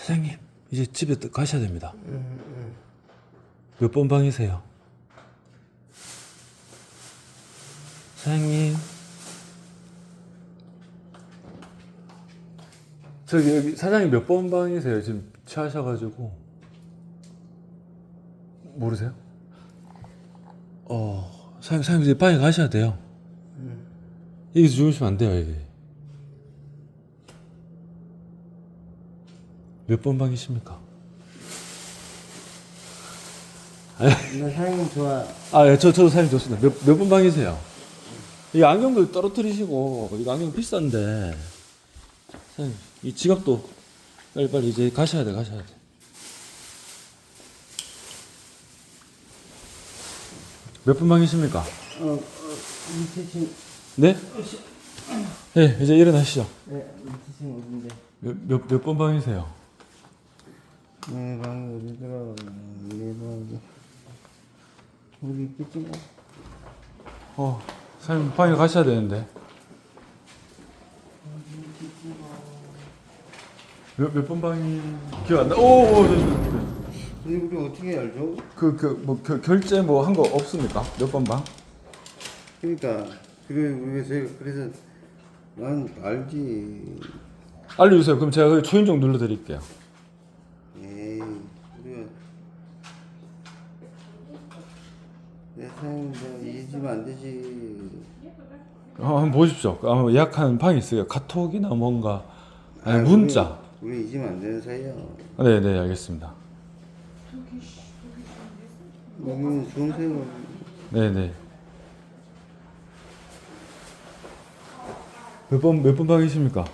사장님 이제 집에 또 가셔야 됩니다. 몇 번 방이세요? 사장님. 저기 여기 사장님 몇 번 방이세요? 지금 취하셔가지고 모르세요? 어 사장님 사장님 이제 방에 가셔야 돼요. 여기서 주무시면 안 돼요 여기. 몇 번 방이십니까? 나 사장님 좋아. 아, 예, 저, 저도 사장님 좋습니다. 몇, 몇 번 방이세요? 이 안경도 떨어뜨리시고, 이거 안경 비싼데, 사장님, 이 지갑도 빨리빨리 이제 가셔야 돼, 가셔야 돼. 몇 분 방이십니까? 어, 어, 밑에 층, 네? 네, 이제 일어나시죠. 네, 밑에 층 어딘데? 몇, 몇, 몇 번 방이세요? 네, 방이 어디더라? 네, 방이. 우리 있겠지 뭐. 어, 사장님 방에 가셔야 되는데. 몇, 몇 번 방이 기억 안 나? 오, 오, 저, 저, 저. 근데 우리 어떻게 알죠? 그, 그, 뭐, 결, 결제 뭐 한 거 없습니까? 몇 번 방? 그러니까, 그래, 우리가 제가 그래서 난 알지. 알려주세요. 그럼 제가 그 초인종 눌러드릴게요. 에이, 우리가. 내 사장님, 잊으면 안 되지. 어, 한번 보십시오. 아마 예약한 방이 있어요. 카톡이나 뭔가. 아니, 아, 문자. 우리, 우리 잊으면 안 되는 사이야. 네, 네, 알겠습니다. 여기는 좋은 사이가. 네, 네. 몇 번, 몇 번 방이십니까?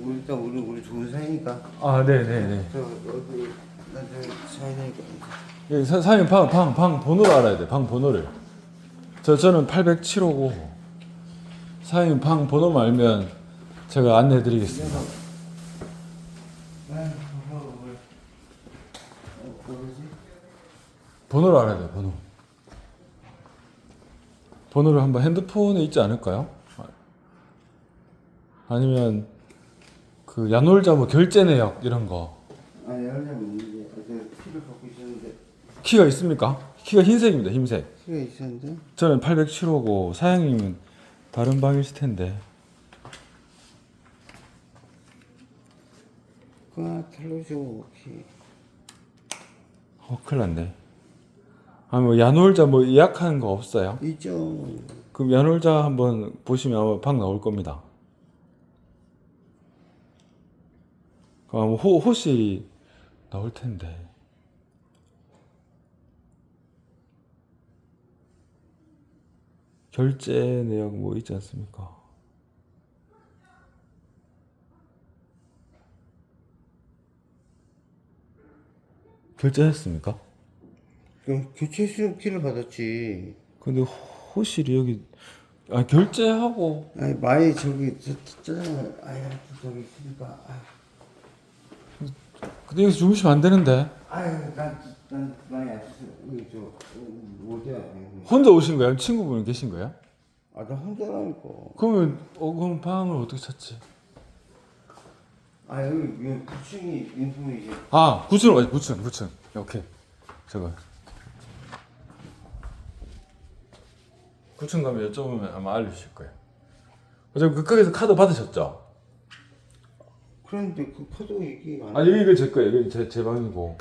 우리 일단 우리 우리 좋은 사이니까. 아, 네, 네, 네. 저 어디 사이니까. 예, 사, 사장님 방, 방, 방 번호를 알아야 돼. 방 번호를. 저, 저는 807호고. 사장님 방 번호만 알면 제가 안내해 드리겠습니다. 아휴, 뭐, 뭐. 어? 번호를 알아야 돼요, 번호. 번호를 한번 핸드폰에 있지 않을까요? 아니면 그 야놀자 뭐 결제 내역 이런 거. 아니 하려 피를 갖고 있었는데 키가 있습니까? 키가 흰색입니다, 흰색. 피가 있었는데 저는 807호고 사장님은 다른 방이실 텐데. 그 텔레비전 피. 어, 큰일 났네. 아, 뭐 야놀자 뭐 예약한 거 없어요? 있죠. 그럼 야놀자 한번 보시면 아마 방 나올 겁니다. 그럼 호, 호시 나올 텐데. 결제 내역 뭐 있지 않습니까? 결제했습니까? 그 교체 수용키를 받았지. 근데 호실이 여기 아 결제하고 아니 마이 저기 저 짜장면 아야 저기 아유 근데 여기서 주무시면 안 되는데 아유 난난 많이 안 썼어. 저 어, 어디야? 혼자 오신 거예요? 친구분 계신 거예요? 아 나 혼자라니까. 그러면 어 그럼 방을 어떻게 찾지? 아 여기 9층이 인품이지. 아 9층 가지 9층 9층 오케이 저거 9층 가면 여쭤보면 아마 알려주실 거예요 어차피 그 가게에서 카드 받으셨죠? 그런데 그 카드 얘기 안. 아 여기 이거 제 거예요 여기 제, 제 방이고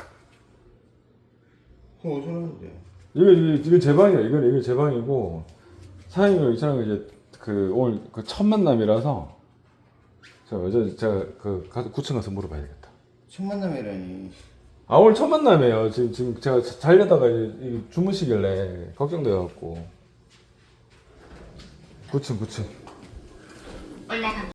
그럼 어디서 나는데? 이거 이거 이거 제 방이에요 이거 이거 제 방이고 사장님이 이 사람 이제 그 오늘 그 첫 만남이라서 제가 어제 제가 그 가서 9층 가서 물어봐야 되겠다 첫 만남이라니. 아 오늘 첫 만남이에요. 지금 지금 제가 자- 자려다가 이제 이 주무시길래 걱정돼갖고. 9층 9층. 올라갑니다.